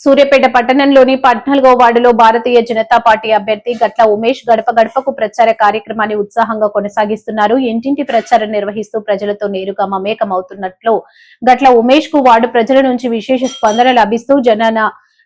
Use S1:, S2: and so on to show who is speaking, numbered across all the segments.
S1: సూర్యపేట పట్టణంలోని పద్నాలుగో వార్డులో భారతీయ జనతా పార్టీ అభ్యర్థి గట్ల ఉమేష్ గడప గడపకు ప్రచార కార్యక్రమాన్ని ఉత్సాహంగా కొనసాగిస్తున్నారు. ఇంటింటి ప్రచారం నిర్వహిస్తూ ప్రజలతో నేరుగా మమేకమవుతున్నట్లు గట్ల ఉమేష్కు వార్డు ప్రజల నుంచి విశేష స్పందన లభిస్తూ జనాన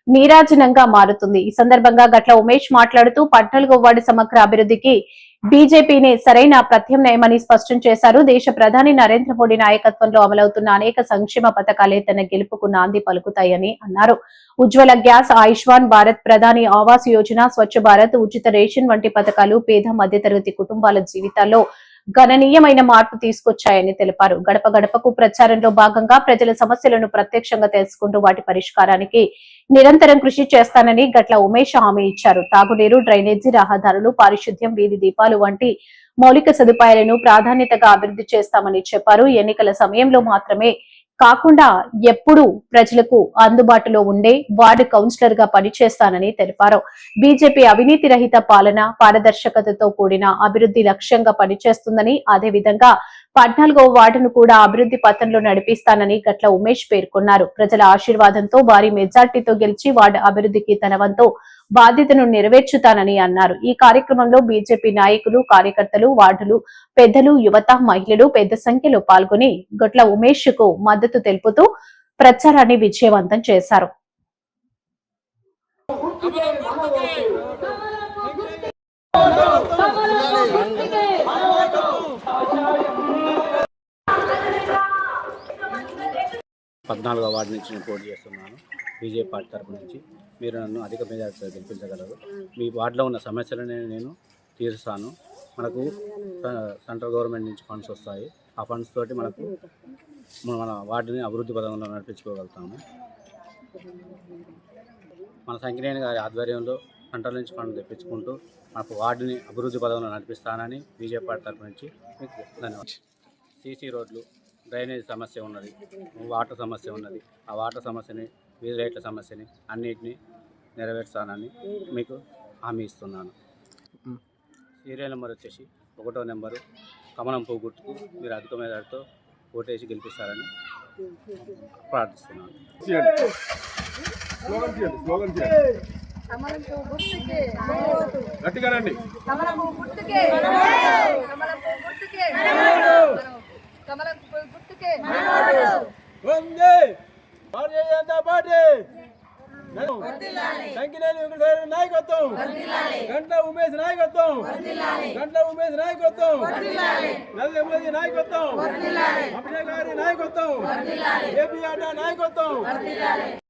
S1: నీరాజనంగా మారుతుంది. ఈ సందర్భంగా గట్ల ఉమేష్ మాట్లాడుతూ పద్నాలుగో వార్డు సమగ్ర అభివృద్ధికి బీజేపీని సరైన ప్రత్యామ్నాయమని స్పష్టం చేశారు. దేశ ప్రధాని నరేంద్ర మోడీ నాయకత్వంలో అమలవుతున్న అనేక సంక్షేమ పథకాలే తన గెలుపుకు నాంది పలుకుతాయని అన్నారు. ఉజ్వల గ్యాస్ ఆయుష్మాన్ భారత్ ప్రధాని ఆవాస్ యోజన స్వచ్ఛ భారత్ ఉచిత రేషన్ వంటి పథకాలు పేద మధ్యతరగతి కుటుంబాల జీవితాల్లో గణనీయమైన మార్పు తీసుకొచ్చాయని తెలిపారు. గడప గడపకు ప్రచారంలో భాగంగా ప్రజల సమస్యలను ప్రత్యక్షంగా తెలుసుకుంటూ వాటి పరిష్కారానికి నిరంతరం కృషి చేస్తానని గట్ల ఉమేష్ హామీ ఇచ్చారు. తాగునీరు డ్రైనేజీ రహదారులు పారిశుద్ధ్యం వీధి దీపాలు వంటి మౌలిక సదుపాయాలను ప్రాధాన్యతగా అభివృద్ధి చేస్తామని చెప్పారు. ఎన్నికల సమయంలో మాత్రమే కాకుండా ఎప్పుడూ ప్రజలకు అందుబాటులో ఉండే వార్డు కౌన్సిలర్గా పనిచేస్తానని తెలిపారు. బీజేపీ అవినీతి రహిత పాలన పారదర్శకతతో కూడిన అభివృద్ధి లక్ష్యంగా పనిచేస్తుందని అదేవిధంగా పద్నాలుగో వార్డును కూడా అభివృద్ధి పథంలో నడిపిస్తానని గట్ల ఉమేష్ పేర్కొన్నారు. ప్రజల ఆశీర్వాదంతో భారీ మెజార్టీతో గెలిచి వార్డు అభివృద్ధికి తన వంతు బాధ్యతను నెరవేర్చుతానని అన్నారు. ఈ కార్యక్రమంలో బీజేపీ నాయకులు కార్యకర్తలు వార్డులు పెద్దలు యువత మహిళలు పెద్ద సంఖ్యలో పాల్గొని గొట్ల ఉమేష్కు మద్దతు తెలుపుతూ ప్రచారాన్ని విజయవంతం చేశారు.
S2: పద్నాలుగో వార్డు నుంచి నేను పోటీ చేస్తున్నాను. బీజేపీ పార్టీ తరపు నుంచి. మీరు నన్ను అధిక మెజార్టీతో గెలిపించగలరు. మీ వార్డులో ఉన్న సమస్యలను నేను తీరుస్తాను. మనకు సెంట్రల్ గవర్నమెంట్ నుంచి ఫండ్స్ వస్తాయి. ఆ ఫండ్స్ తోటి మనకు మన వార్డుని అభివృద్ధి పదంలో నడిపించుకోగలుగుతాము. మన సంఖ్యనేని గారి ఆధ్వర్యంలో సెంట్రల్ నుంచి ఫండ్ తెప్పించుకుంటూ మనకు వార్డుని అభివృద్ధి పదంలో నడిపిస్తానని బీజేపీ పార్టీ తరపు నుంచి మీకు ధన్యవాదాలు. సీసీ రోడ్లు డ్రైనేజ్ సమస్య ఉన్నది. వాటర్ సమస్య ఉన్నది. ఆ వాటర్ సమస్యని వీధి రేట్ల సమస్యని అన్నిటినీ నెరవేర్చానని మీకు హామీ ఇస్తున్నాను. సీరియల్ నెంబర్ వచ్చేసి ఒకటో నెంబరు కమలం పువ్వు గుర్తుకు మీరు అధిక మేరతో ఓటేసి గెలిపిస్తారని ప్రార్థిస్తున్నాను.
S3: స్లోగన్ చేయండి స్లోగన్ చేయండి.
S4: కమలంపు గుర్తుకే
S3: గట్టిగా రండి.
S4: కమలంపు గుర్తుకే
S3: భారతీయ జనతా పార్టీ. సంకినేని వెంకటేశ్వర నాయకత్వం. గంట ఉమేష్ నాయకత్వం. గంట ఉమేష్ నాయకత్వం. నరేంద్ర నాయకత్వం. అభిషేక్ గారి నాయకత్వం. ఏపీ ఆట నాయకత్వం.